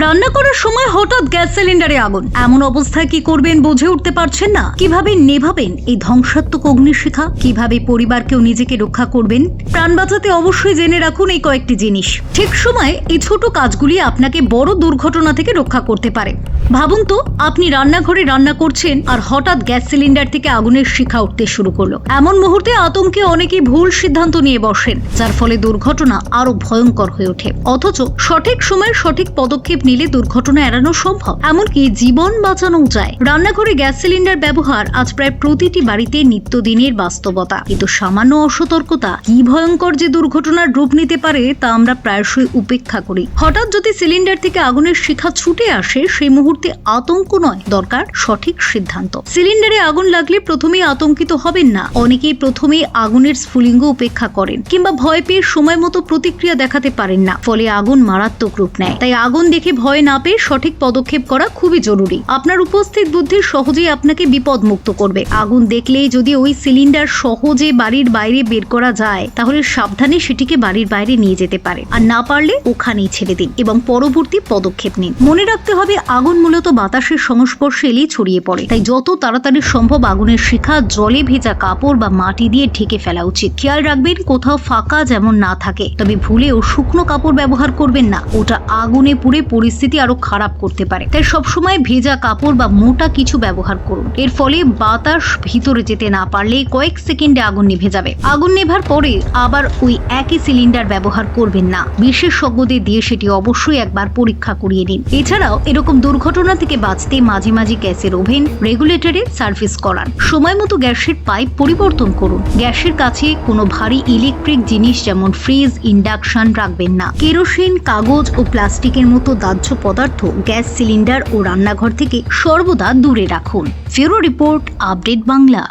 রান্না করার সময় হঠাৎ গ্যাস সিলিন্ডারে আগুন। এমন অবস্থায় কি করবেন বুঝে উঠতে পারছেন না? কীভাবে নেভাবেন এই ধ্বংসাত্মক অগ্নিশিখা? কীভাবে পরিবারকেও নিজেকে রক্ষা করবেন? প্রাণ বাঁচাতে অবশ্যই জেনে রাখুন এই কয়েকটি জিনিস। ঠিক সময়ে এই ছোট কাজগুলি আপনাকে বড় দুর্ঘটনা থেকে রক্ষা করতে পারে। ভাবুন তো, আপনি রান্নাঘরে রান্না করছেন আর হঠাৎ গ্যাস সিলিন্ডার থেকে আগুনের শিখা উঠতে শুরু করল। এমন মুহূর্তে আতঙ্কে অনেকেই ভুল সিদ্ধান্ত নিয়ে বসেন, যার ফলে দুর্ঘটনা আরও ভয়ঙ্কর হয়ে ওঠে। অথচ সঠিক সময়ে সঠিক পদক্ষেপ নিলে দুর্ঘটনা এড়ানো সম্ভব। এমনকি জীবন বাঁচানো যায়। রান্নাঘরে গ্যাস সিলিন্ডার ব্যবহার আজ প্রায় প্রতিটি বাড়িতে নিত্যদিনের বাস্তবতা। কিন্তু সামান্য অসতর্কতা কি ভয়ঙ্কর যে দুর্ঘটনার রূপ নিতে পারে তা আমরা প্রায়শই উপেক্ষা করি। হঠাৎ যদি সিলিন্ডার থেকে আগুনের শিখা ছুটে আসে, সেই মুহূর্তে আতঙ্ক নয়, দরকার সঠিক সিদ্ধান্ত। সিলিন্ডারে আগুন লাগলে প্রথমেই আতঙ্কিত হবেন না। অনেকেই প্রথমেই আগুনের স্ফুলিঙ্গ উপেক্ষা করেন কিংবা ভয় পেয়ে সময় মতো প্রতিক্রিয়া দেখাতে পারেন না। ফলে আগুন মারাত্মক রূপ নেয়। তাই আগুন দেখে ভয় না পেয়ে সঠিক পদক্ষেপ করা খুবই জরুরি। আপনার উপস্থিত বুদ্ধি সহজেই আপনাকে বিপদ মুক্ত করবে। আগুন দেখলেই যদি ওই সিলিন্ডার সহজে বাড়ির বাইরে বের করা যায়, তাহলে সাবধানে সেটিকে বাড়ির বাইরে নিয়ে যেতে পারে। আর না পারলে ওখানেই ছেড়ে দিন এবং পরবর্তী পদক্ষেপ নিন। মনে রাখতে হবে, আগুন মূলত বাতাসের সংস্পর্শে এলেই ছড়িয়ে পড়ে। তাই যত তাড়াতাড়ি সম্ভব আগুনের শিখা, জলে ভেজা কাপড় বা মাটি দিয়ে ঢেকে ফেলা উচিত। খেয়াল রাখবেন, কোথাও ফাঁকা যেমন না থাকে, তবে ভুলেও শুকনো কাপড় ব্যবহার করবেন না। ওটা আগুনে পুড়ে পরিস্থিতি আরও খারাপ করতে পারে। তাই সবসময় ভেজা কাপড় বা মোটা কিছু ব্যবহার করুন। এর ফলে বাতাস ভিতরে যেতে না পারলে কয়েক সেকেন্ডে আগুন নিভে যাবে। আগুন নেভার পরে আবার ওই একই সিলিন্ডার ব্যবহার করবেন না। বিশেষজ্ঞদের দিয়ে সেটি অবশ্যই একবার পরীক্ষা করিয়ে নিন। এছাড়াও এরকম দুর্ঘটনা থেকে বাঁচতে মাঝে মাঝে গ্যাসের ওভেন রেগুলেটরে সার্ভিস করান। সময় মতো গ্যাসের পাইপ পরিবর্তন করুন। গ্যাসের কাছে কোনো ভারী ইলেকট্রিক জিনিস যেমন ফ্রিজ, ইন্ডাকশন রাখবেন না। কেরোসিন, কাগজ ও প্লাস্টিকের মতো দাহ্য পদার্থ গ্যাস সিলিন্ডার ও রান্নাঘর থেকে সর্বদা দূরে রাখুন। ফেরো রিপোর্ট আপডেট বাংলা।